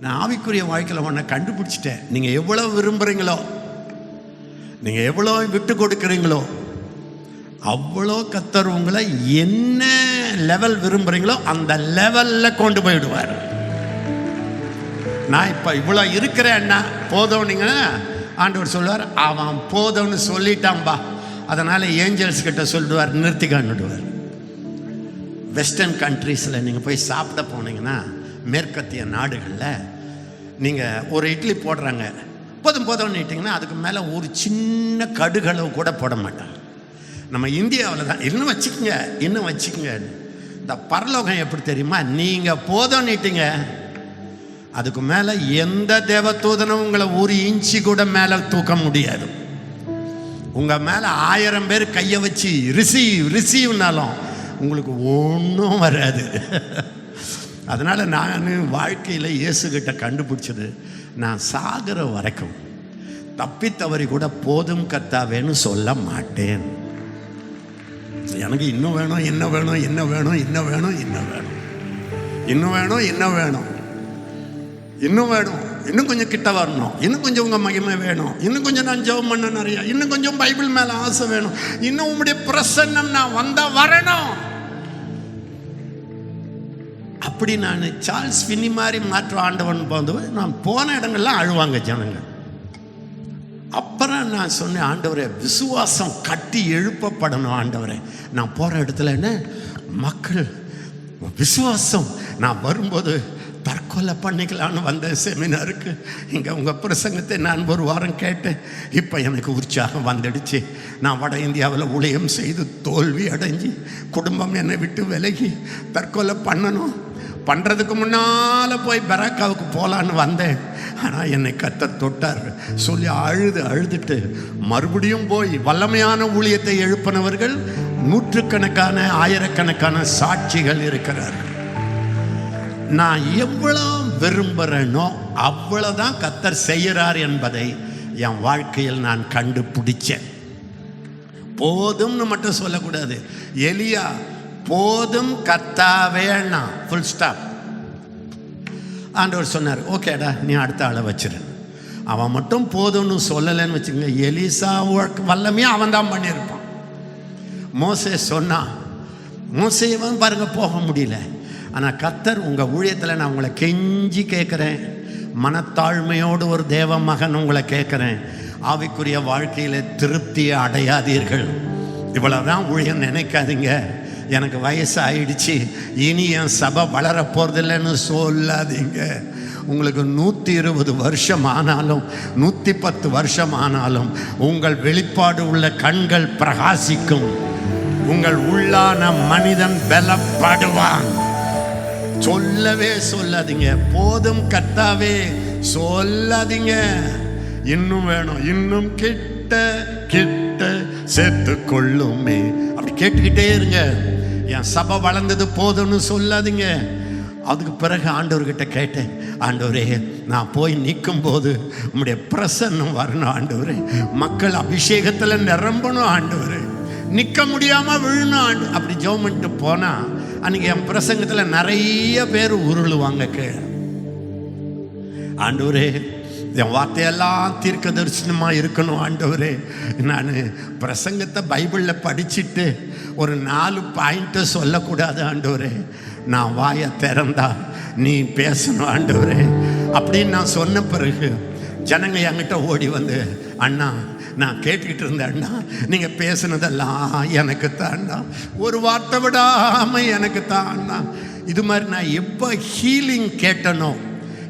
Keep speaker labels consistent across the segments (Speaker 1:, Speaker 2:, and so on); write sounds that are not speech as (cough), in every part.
Speaker 1: நான் ஆவிக்குரிய வாழ்க்கையில் உன்னை கண்டுபிடிச்சிட்டேன். நீங்கள் எவ்வளோ விரும்புகிறீங்களோ நீங்கள் எவ்வளோ விட்டு கொடுக்குறீங்களோ அவ்வளோ கத்தர் உங்களை என்ன லெவல் விரும்புகிறீங்களோ அந்த லெவலில் கொண்டு போயிடுவார். நான் இப்போ இவ்வளோ இருக்கிறேன்னா போதவனிங்கன்னா ஆண்டவர் சொல்லுவார் அவன் போதவன்னு சொல்லிட்டான்பா அதனால் ஏஞ்சல்ஸ் கிட்ட நிறுத்தி கான்னுடுவார் வெஸ்டர்ன் கண்ட்ரீஸில் நீங்கள் போய் சாப்பிட போனீங்கன்னா மேற்கத்திய நாடுகளில் நீங்கள் ஒரு இட்லி போடுறாங்க. போதும் போதும்னு இட்டிங்கன்னா அதுக்கு மேலே ஒரு சின்ன கடுகளவு கூட போட மாட்டாங்க. நம்ம இந்தியாவில் தான். இன்னும் வச்சுக்கோங்க இன்னும் வச்சுக்கோங்க. இந்த பரலோகம் எப்படி தெரியுமா? நீங்கள் போதும்னுட்டீங்க அதுக்கு மேலே எந்த தேவதூதனும் உங்களை ஒரு இன்ச்சு கூட மேலே தூக்க முடியாது. உங்கள் மேலே ஆயிரம் பேர் கையை வச்சு ரிசீவ் ரிசீவ்னாலும் உங்களுக்கு ஒன்றும் வராது. (laughs) அதனால் நான் வாழ்க்கையில் இயேசுகிட்ட கண்டுபிடிச்சது நான் சாகிற வரைக்கும் தப்பி தவறி கூட போதும் கத்தாவேன்னு சொல்ல மாட்டேன். எனக்கு இன்னும் வேணும் என்ன வேணும் என்ன வேணும் என்ன வேணும் என்ன வேணும். இன்னும் வேணும் என்ன வேணும். இன்னும் வேணும். இன்னும் கொஞ்சம் கிட்ட வரணும். இன்னும் கொஞ்சம் உங்கள் மகிமை வேணும். இன்னும் கொஞ்சம் நான் ஜெபம் பண்ண நிறையா. இன்னும் கொஞ்சம் பைபிள் மேலே ஆசை வேணும். இன்னும் உங்களுடைய பிரசன்னம் நான் வந்தால் வரணும். அப்படி நான் சார்ல்ஸ் பின்னி மாதிரி மாற்ற ஆண்டவன் போது நான் போன இடங்கள்லாம் அழுவாங்க ஜனங்கள். அப்புறம் நான் சொன்னேன் ஆண்டவரே விசுவாசம் கட்டி எழுப்பப்படணும் ஆண்டவரே. நான் போகிற இடத்துல என்ன? மக்கள் விசுவாசம். நான் வரும்போது தற்கொலை பண்ணிக்கலான்னு வந்த செமினாருக்கு. இங்கே உங்கள் பிரசங்கத்தை நான் ஒரு வாரம் கேட்டேன். இப்போ எனக்கு உற்சாகம் வந்துடுச்சு. நான் வட இந்தியாவில் ஊழியம் செய்து தோல்வி அடைஞ்சு குடும்பம் என்னை விட்டு விலகி தற்கொலை பண்ணணும். பண்ணுறதுக்கு முன்னால் போய் பராக்காவுக்கு போகலான்னு வந்தேன். ஆனால் என்னை கத்த தொட்டார். சொல்லி அழுது அழுதுட்டு மறுபடியும் போய் வல்லமையான ஊழியத்தை எழுப்பினவர்கள் நூற்றுக்கணக்கான ஆயிரக்கணக்கான சாட்சிகள் இருக்கிறார்கள். நான் எவ்வளோ விரும்புகிறேனோ அவ்வளோதான் கத்தர் செய்கிறார் என்பதை என் வாழ்க்கையில் நான் கண்டுபிடிச்சேன். போதும்னு மட்டும் சொல்லக்கூடாது. எலியா போதும் கத்தாவேண்ணா ஃபுல் ஸ்டாப் ஆண்டவர் சொன்னார் ஓகேடா நீ அடுத்த ஆளை வச்சிரு. அவன் மட்டும் போதும்னு சொல்லலைன்னு வச்சுக்கோங்க. எலிசா வல்லமையும் அவன் தான் பண்ணியிருப்பான். மோசே சொன்னான் மோசேவன் பாருங்க போக முடியல. ஆனால் கத்தர் உங்கள் ஊழியத்தில் நான் உங்களை கெஞ்சி கேட்குறேன் மனத்தாழ்மையோடு ஒரு தேவ மகன் உங்களை கேட்குறேன் ஆவிக்குரிய வாழ்க்கையில் திருப்தியை அடையாதீர்கள். இவ்வளோதான் ஊழியம் நினைக்காதீங்க. எனக்கு வயசு ஆயிடுச்சு இனி என் சபை வளர போகிறதில்லைன்னு சொல்லாதீங்க. உங்களுக்கு நூற்றி இருபது வருஷம் ஆனாலும் நூற்றி பத்து வருஷம் ஆனாலும் உங்கள் வெளிப்பாடு உள்ள கண்கள் பிரகாசிக்கும். உங்கள் உள்ளான மனிதன் பலப்படுவான். சொல்லவே சொல்லாதீங்க. போதும் கத்தாவே சொல்லாதீங்க. இன்னும் வேணும். இன்னும் கிட்ட கிட்ட சேர்த்து கொள்ளுமே அப்படி கேட்டுக்கிட்டே இருங்க. என் சபை வளர்ந்தது போதும்னு சொல்லாதீங்க. அதுக்கு பிறகு ஆண்டவர்கிட்ட கேட்டேன் ஆண்டவரே நான் போய் நிற்கும் போது உங்களுடைய பிரசன்னம் வரணும் ஆண்டவரே. மக்கள் அபிஷேகத்தில் நிரம்பணும் ஆண்டவரே. நிற்க முடியாமல் விழணும் ஆண்டு அப்படி ஜெபம் பண்ணிட்டு போனால் அன்றைக்கி என் பிரசங்கத்தில் நிறைய பேர் உருளுவாங்க கீழே ஆண்டவரே என் வார்த்தையெல்லாம் தீர்க்க தரிசனமாக இருக்கணும் ஆண்டவரே. நான் பிரசங்கத்தை பைபிளில் படிச்சுட்டு ஒரு நாலு பாயிண்ட்டை சொல்லக்கூடாது ஆண்டவரே. நான் வாயை திறந்தா நீ பேசணும் ஆண்டவரே. அப்படின்னு நான் சொன்ன பிறகு ஜனங்க என்கிட்ட ஓடி வந்து அண்ணா நான் கேட்டுக்கிட்டு இருந்தேன் அண்ணா. நீங்கள் பேசுனதெல்லாம் எனக்கு தான்டா ஒரு வார்த்தை விடாமல் எனக்கு தான் அண்ணா. இது மாதிரி நான் எப்போ ஹீலிங் கேட்டனோ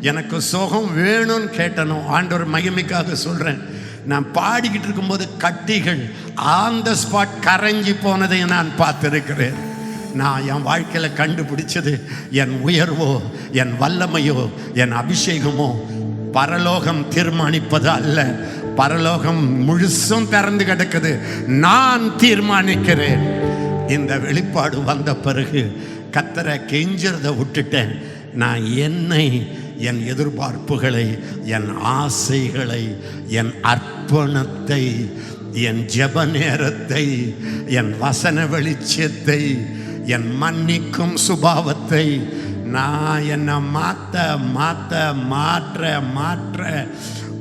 Speaker 1: எனக்கு சுகம் வேணும்னு கேட்டனோ ஆண்டவர் மகிமைக்காக சொல்கிறேன் நான் பாடிக்கிட்டு இருக்கும்போது கட்டிகள் ஆன் த ஸ்பாட் கரைஞ்சி போனதை நான் பார்த்துருக்கிறேன். நான் என் வாழ்க்கையில் கண்டுபிடிச்சது என் உயர்வோ என் வல்லமையோ என் அபிஷேகமோ பரலோகம் தீர்மானிப்பது அல்ல பரலோகம் முழுசும் திறந்து கிடக்குது. நான் தீர்மானிக்கிறேன். இந்த வெளிப்பாடு வந்த பிறகு கத்தரை கெஞ்சறதை விட்டுட்டேன். நான் என்னை என் எதிர்பார்ப்புகளை என் ஆசைகளை என் அர்ப்பணத்தை என் ஜெப நேரத்தை என் வசன வெளிச்சத்தை என் மன்னிக்கும் சுபாவத்தை நான் என்னை மாற்ற மாற்ற மாற்ற மாற்ற.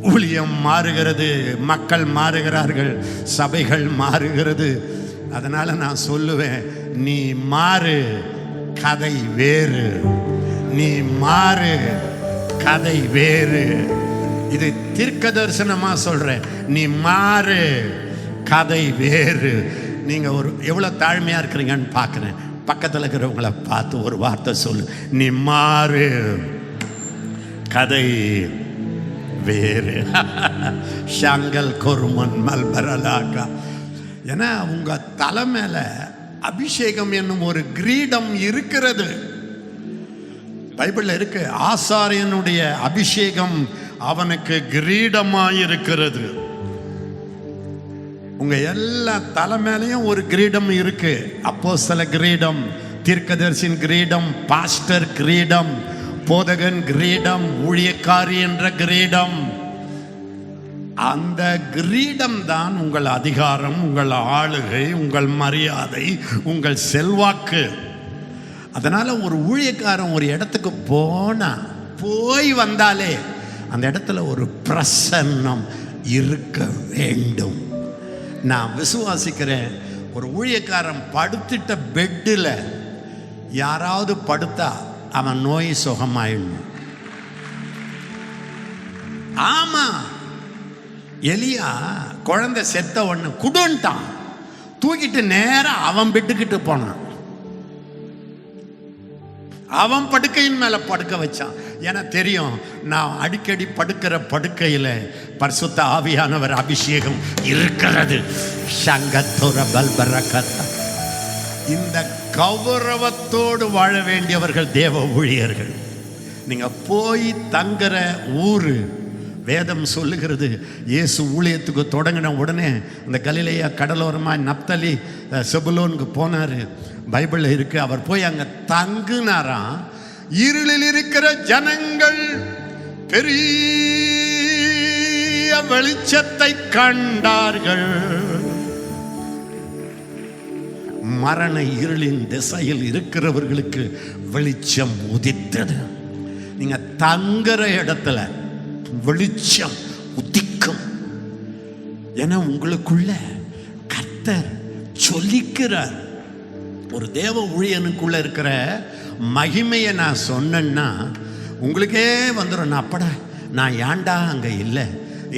Speaker 1: ஊழியம் மாறுகிறது மக்கள் மாறுகிறார்கள் சபைகள் மாறுகிறது. அதனால நான் சொல்லுவேன் நீ மாறு கதை வேறு. நீ மாறு கதை வேறு. இது தீர்க்க தரிசனமாக சொல்கிறேன் நீ மாறு. கதை வேறு. நீங்கள் ஒரு எவ்வளோ தாழ்மையாக இருக்கிறீங்கன்னு பார்க்குறேன். பக்கத்தில் இருக்கிறவங்கள பார்த்து ஒரு வார்த்தை சொல்லு. நீ மாறு. கதை வேறு. (laughs) ஷங்கல் கொருமன் மல்பரலாக்கா ஏன்னா உங்கள் தலை மேலே அபிஷேகம் என்னும் ஒரு கிரீடம் இருக்கிறது. பைபிளில் இருக்கு ஆசாரியனுடைய அபிஷேகம் அவனுக்கு கிரீடமாயிருக்கிறது. உங்க எல்லா தலை மேலேயும் ஒரு கிரீடம் இருக்கு. அப்போ சில கிரீடம் தீர்க்கதரிசின் கிரீடம் பாஸ்டர் கிரீடம் போதகன் கிரீடம் ஊழியக்காரி என்ற கிரீடம். அந்த கிரீடம் தான் உங்கள் அதிகாரம் உங்கள் ஆளுகை உங்கள் மரியாதை உங்கள் செல்வாக்கு. அதனால் ஒரு ஊழியக்காரன் ஒரு இடத்துக்கு போனால் போய் வந்தாலே அந்த இடத்துல ஒரு பிரசன்னம் இருக்க வேண்டும். நான் விசுவாசிக்கிறேன் ஒரு ஊழியக்காரன் படுத்துட்ட பெட்டில் யாராவது படுத்தா அவன் நோய் சுகமாயிடணும் ஆமா எலியா குழந்தை செத்த ஒன்று குடுன்ட்டான். தூக்கிட்டு நேராக அவன் பெட்டுக்கிட்டு போனான். அவன் படுக்கையின் மேல படுக்க வச்சான். என தெரியும் நான் அடிக்கடி படுக்கிற படுக்கையில் பரிசுத்த ஆவியானவர் அபிஷேகம் இருக்கிறது. சங்கத்துற பல்பரகத்த இந்த கௌரவத்தோடு வாழ வேண்டியவர்கள் தேவ ஊழியர்கள். நீங்க போய் தங்குற ஊரு வேதம் சொல்லுகிறது இயேசு ஊழியத்துக்கு தொடங்கின உடனே அந்த கலிலையா கடலோரமாக நப்தலி செபுலோனுக்கு போனார். பைபிளில் இருக்கு. அவர் போய் அங்கே தங்குனாராம். இருளில் இருக்கிற ஜனங்கள் பெரிய வெளிச்சத்தை கண்டார்கள். மரண இருளின் திசையில் இருக்கிறவர்களுக்கு வெளிச்சம் உதித்தது. நீங்க தங்குற இடத்துல வெளிச்சம் உதிக்கும். என உங்களுக்குள்ள கர்த்தர் சொல்லிக்கிறார். ஒரு தேவ ஊழியனுக்குள்ளே இருக்கிற மகிமையை நான் சொன்னேன்னா உங்களுக்கே வந்துடும் நான் அப்படா நான் ஏண்டா அங்கே இல்லை?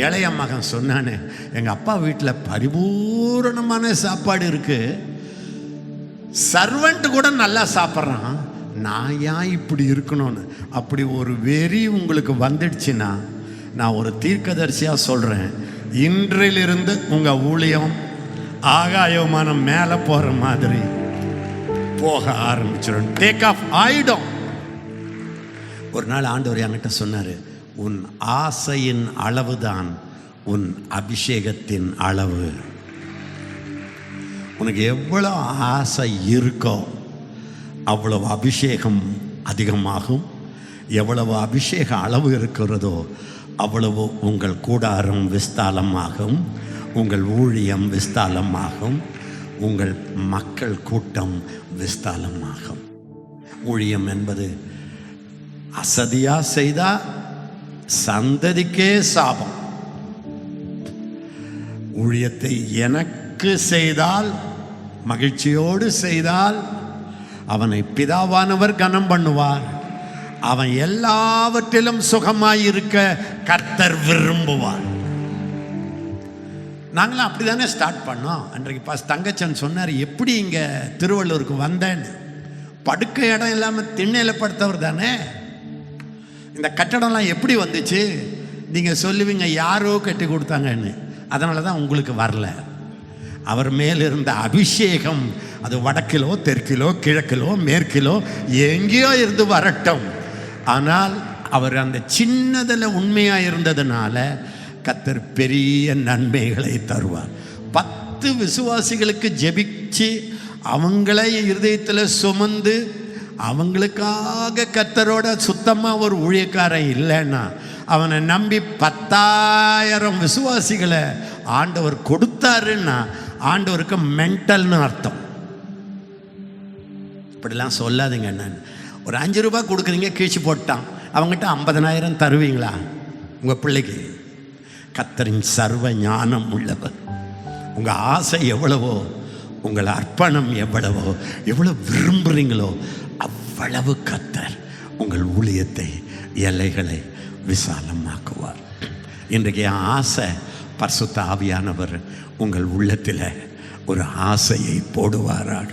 Speaker 1: இளைய மகன் சொன்னானே எங்கள் அப்பா வீட்டில் பரிபூரணமான சாப்பாடு இருக்குது சர்வெண்ட் கூட நல்லா சாப்பிட்றான். நான் ஏன் இப்படி இருக்கணும்னு? அப்படி ஒரு வெறி உங்களுக்கு வந்துடுச்சுன்னா நான் ஒரு தீர்க்கதரிசியாக சொல்கிறேன் இன்றிலிருந்து உங்கள் ஊழியம் ஆகாயமானம் மேலே போகிற மாதிரி. போக ஆரம்பிச்சிடும் டேக் ஆஃப் ஆயிடும் ஒரு நாள் ஆண்டவர் என்கிட்ட சொன்னார் உன் ஆசையின் அளவுதான் உன் அபிஷேகத்தின் அளவு. உனக்கு எவ்வளோ ஆசை இருக்கோ அவ்வளவு அபிஷேகம் அதிகமாகும். எவ்வளவு அபிஷேக அளவு இருக்கிறதோ அவ்வளவு உங்கள் கூடாரம் விஸ்தாலமாகும். உங்கள் ஊழியம் விஸ்தாலமாகும். உங்கள் மக்கள் கூட்டம் விஸ்தாலமாகும். ஊழியம் என்பது அசதியா செய்தா சந்ததிக்கே சாபம். ஊழியத்தை எனக்கு செய்தால் மகிழ்ச்சியோடு செய்தால் அவனை பிதாவானவர் கனம் பண்ணுவார். அவன் எல்லாவற்றிலும் சுகமாயிருக்க கர்த்தர் விரும்புவார். நாங்களாம் அப்படி தானே ஸ்டார்ட் பண்ணோம். அன்றைக்கு பாஸ் தங்கச்சன் சொன்னார் எப்படி இங்கே திருவள்ளூருக்கு வந்தேன்னு? படுக்க இடம் இல்லாமல் திண்ணையில் படுத்தவர் தானே? இந்த கட்டடம்லாம் எப்படி வந்துச்சு? நீங்கள் சொல்லுவீங்க யாரோ கட்டி கொடுத்தாங்கன்னு. அதனால தான் உங்களுக்கு வரல. அவர் மேல் இருந்த அபிஷேகம் அது வடக்கிலோ தெற்கிலோ கிழக்கிலோ மேற்கிலோ எங்கேயோ இருந்து வரட்டும். ஆனால் அவர் அந்த சின்னதில் உண்மையாக இருந்ததுனால கத்தர் பெரிய நன்மைகளை தருவார். பத்து விசுவாசிகளுக்கு ஜெபிச்சு அவங்கள இருதயத்தில் சுமந்து அவங்களுக்காக கத்தரோட சுத்தமாக ஒரு ஊழியக்காரன் இல்லைன்னா அவனை நம்பி பத்தாயிரம் விசுவாசிகளை ஆண்டவர் கொடுத்தாருன்னா ஆண்டவருக்கு மென்டல்னு அர்த்தம். இப்படிலாம் சொல்லாதுங்க நான் ஒரு அஞ்சு ரூபாய் கொடுக்குறீங்க கீழ்ச்சி போட்டான். அவங்ககிட்ட ஐம்பதனாயிரம் தருவீங்களா? உங்கள் பிள்ளைக்கு. கத்தரின் சர்வ ஞானம் உள்ளவர் உங்கள் ஆசை எவ்வளவோ உங்கள் அர்ப்பணம் எவ்வளவோ எவ்வளோ விரும்புகிறீங்களோ அவ்வளவு கத்தர் உங்கள் ஊழியத்தை எல்லைகளை விசாலமாக்குவார். இன்றைக்கு என் ஆசை பர்சுத்த ஆவியானவர் உங்கள் உள்ளத்தில் ஒரு ஆசையை போடுவாராக.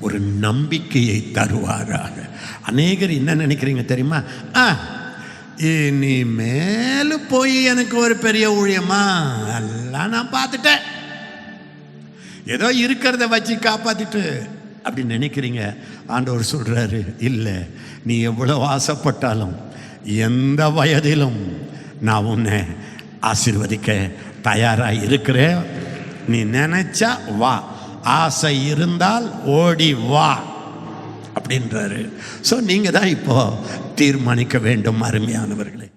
Speaker 1: ஒரு நம்பிக்கையை தருவாராக. அநேகர் என்ன நினைக்கிறீங்க தெரியுமா? ஆ இனிமேல் போய் எனக்கு ஒரு பெரிய ஊழியமா? எல்லாம் நான் பார்த்துட்டேன். ஏதோ இருக்கிறத வச்சு காப்பாத்திட்டு அப்படி நினைக்கிறீங்க? ஆண்டவர் சொல்றாரு இல்லை நீ எவ்வளோ ஆசைப்பட்டாலும் எந்த வயதிலும் நான் உன்னை ஆசீர்வதிக்க தயாராக இருக்கிறேன். நீ நினைச்சா வா. ஆசை இருந்தால் ஓடி வா. அப்படின்றாரு. ஸோ நீங்கள் தான் இப்போ தீர்மானிக்க வேண்டும் அருமையானவர்களே.